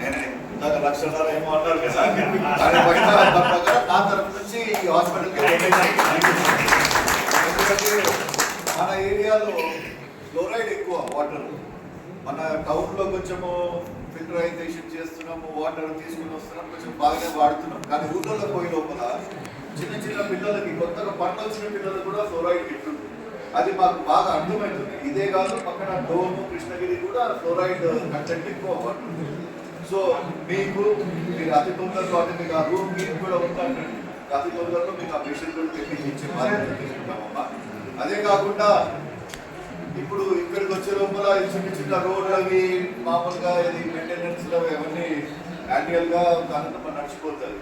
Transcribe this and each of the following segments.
నేను ఇందాక లక్షన్నర ఏమో అన్నారు కదా దాని పైన నా తరపు నుంచి ఈ హాస్పిటల్కి ఎందుకంటే మన ఏరియాలో ఫ్లోరైడ్ ఎక్కువ వాటర్ మన టౌన్లో కొంచెము ఫిల్టరైజేషన్ చేస్తున్నాము వాటర్ తీసుకుని వస్తున్నాం కొంచెం బాగానే వాడుతున్నాం కానీ ఊళ్ళో పోయి లోపల చిన్న చిన్న పిల్లలకి కొత్తగా పంట వచ్చిన పిల్లలకు కూడా ఫ్లోరైడ్ గిట్టుంది అది మాకు బాగా అర్థమవుతుంది ఇదే కాదు పక్కన డోము కృష్ణగిరి కూడా ఫ్లోరైడ్ కంటెంట్ ఎక్కువ పడుతుంది సో మీకు మీరు అతి తొందరలో అంటే మీకు ఆ రూమ్ మీకు కూడా ఉందండి అతి తొందరలో మీకు ఆ పేషెంట్ కూడా తెప్పించే ఇచ్చే బాధ్యత తీసుకుంటామమ్మా అదే కాకుండా ఇప్పుడు ఇక్కడికి వచ్చే లోపల ఈ చిన్న చిన్న రోడ్లు అవి మామూలుగా ఇది మెయింటెనెన్స్ అవన్నీ యాన్యువల్గా నడిచిపోతుంది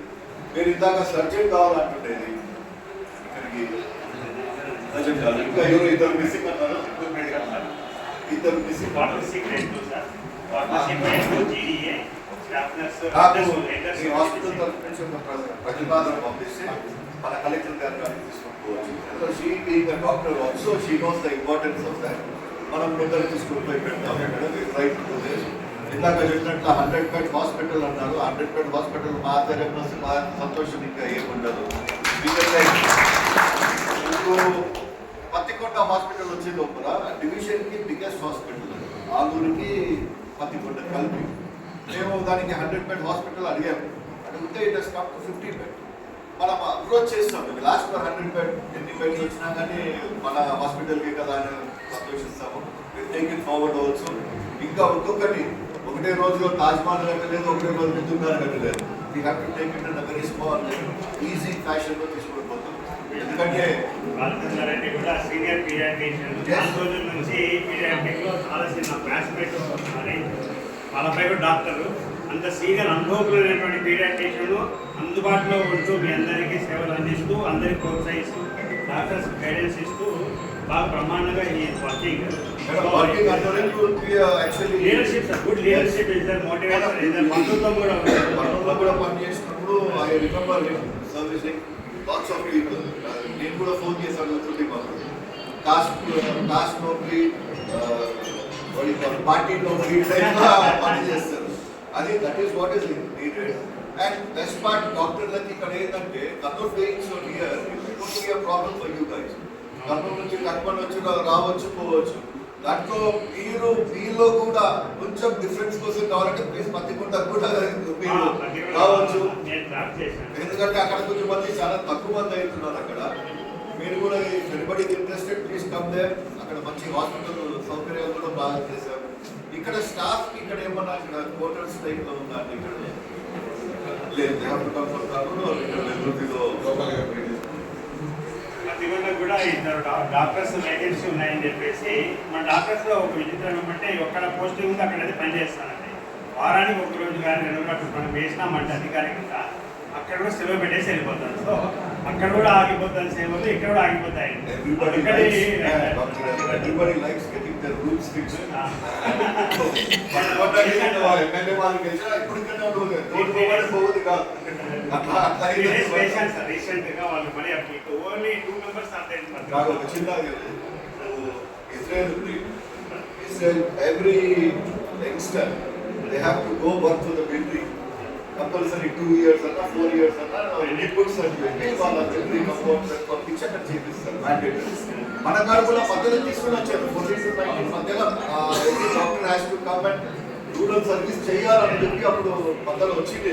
మీరు ఇందాక సర్జన్ కావాలంటుండేది. ఇక్కడికి ఇంకా ఎవరు ఇద్దరు మిస్సింగ్ అన్నారు ఇద్దరు మిస్సింగ్ పార్ట్నర్షిప్ రెండు సార్ పార్ట్నర్షిప్ రెండు జీడీఏ స్టాఫ్ నర్స్ నాకు ఎల్డర్స్ ఈ హాస్పిటల్ తరఫు నుంచి ఒక ప్ర- ప్రతిపాదన పంపిస్తే మన కలెక్టర్ గారు కానీ తీసుకొని she being the doctor also she knows the importance of that మనం ముందర తీసుకొని పోయి పెడతాం రైట్ ఇందాక చెప్పినట్లు హండ్రెడ్ బెడ్ హాస్పిటల్ అన్నారు హండ్రెడ్ బెడ్ హాస్పిటల్ మా ఆధ్వర్యంలో వస్తే మా సంతోషం ఇంకా ఏముండదు ఎందుకంటే ఇప్పుడు పత్తికొండ హాస్పిటల్ వచ్చే లోపల డివిజన్కి బిగ్గెస్ట్ హాస్పిటల్ ఆలూరుకి పత్తికొండ కలిపి. మేము దానికి హండ్రెడ్ బెడ్ హాస్పిటల్ అడిగాము అడిగితే it has come to fifty bed. మనం అప్రోచ్ చేస్తాం. లాస్ట్ ఫర్ హండ్రెడ్ బెడ్ ఎన్ని బెడ్స్ వచ్చినా కానీ మన హాస్పిటల్కి కదా అని సంతోషిస్తాము టేక్ ఇట్ ఫార్వర్డ్ ఆల్సో ఇంకా ఒక్కొక్కటి ఒకటే రోజులో తాజ్ మహల్ కట్టలేదు ఒకటే రోజు మిథున్ కట్టలేదు. We have to take it and very small easy ఫ్యాషన్లో తీసుకొని పోతాం. ఎందుకంటే బాలచంద్ర రెడ్డి కూడా సీనియర్ పీడియాట్రిషియన్. చాలా రోజుల నుంచి పీడియాట్రిక్లో చాలా చిన్న క్లాస్మేట్ అని వాళ్ళపై కూడా డాక్టర్. అంత సీనియర్ అనుభవకులైనటువంటి పీడియాట్రిషియన్ అందుబాటులో ఉంటూ మీ అందరికీ సేవలు అందిస్తూ అందరికీ ప్రోత్సహిస్తూ డాక్టర్స్ గైడెన్స్ ఇస్తూ బాగా బ్రహ్మాండంగా ఈ working. Leadership good leadership is there motivation is there బంధుత్వం కూడా కూడా పనిచేసినప్పుడు I remember servicing lots of people నేను కూడా ఫోన్ చేసి అడుగుతుంది మాకు కాస్ట్ కాస్ట్ నోకరీ పార్టీ టైప్గా పని చేస్తారు. అది that is what is needed and best part డాక్టర్లకి ఇక్కడ ఏంటంటే Kurnool being so near it be problem for you guys Kurnool నుంచి కట్మన్ వచ్చి రావచ్చు పోవచ్చు. దాంట్లో మీరు మీలో కూడా కొంచెం డిఫరెన్స్ కోసం కావాలంటే ప్లీజ్ పత్తికొండ కూడా మీరు రావచ్చు. చేశాను. ఎందుకంటే అక్కడ కొంచెం మంది చాలా తక్కువ మంది అవుతున్నారు అక్కడ. మీరు కూడా anybody interested please come there అక్కడ మంచి హాస్పిటల్ సౌకర్యాలు కూడా బాగా చేశారు. ఇక్కడ స్టాఫ్ ఇక్కడ ఏమన్నా ఇక్కడ క్వార్టర్స్ టైప్లో ఉందా అండి ఇక్కడ? లేదు దే ఇక్కడ కూడా ఇద్దరు డాక్టర్స్ వేకెన్సీ ఉన్నాయని చెప్పేసి మన డాక్టర్స్లో ఒక విచిత్రం ఏమంటే ఒక్కడ పోస్టింగ్ ఉంది అక్కడ అయితే పనిచేస్తానండి వారానికి ఒక రోజు కానీ రెండు రోజులు మనం వేసినామంటే అధికారికంగా అక్కడ కూడా సెలవు పెట్టేసి వెళ్ళిపోతాను సో అక్కడ కూడా ఆగిపోతాను సేవలు ఇక్కడ కూడా ఆగిపోతాయండి ఎవ్రీబడి అందుకని everybody likes getting their rules fix ఆ, ఎమ్మెల్యే వాళ్ళు గెలిచినా ఇప్పుడు ఇక్కడనే ఉంటుంది రోడ్డు పోవాలి పోవద్దు కాదు అట్లా అట్లా three days అయితే patients సార్ రీసెంట్ గా వాళ్ళు మరి ఓన్లీ టూ మెంబర్స్ అంతే నాకు ఒక చిన్న ఇజ్రాయెల్ ఉంది Israel every youngster they have to go work to the military compulsory two years అన్నా ఫోర్ ఇయర్స్ అన్నా ఇన్పుట్స్ అని పెట్టి వాళ్ళ మిలిటరీ కంపౌండ్స్ పంపించి అక్కడ చేపిస్తారు మ్యాండేటరీ మన కాడ కూడా పద్ధతి తీసుకుని వచ్చారు. పోలీసు మధ్యలో doctor has to come and rural service చేయాలని చెప్పి అప్పుడు పద్ధతి వచ్చింది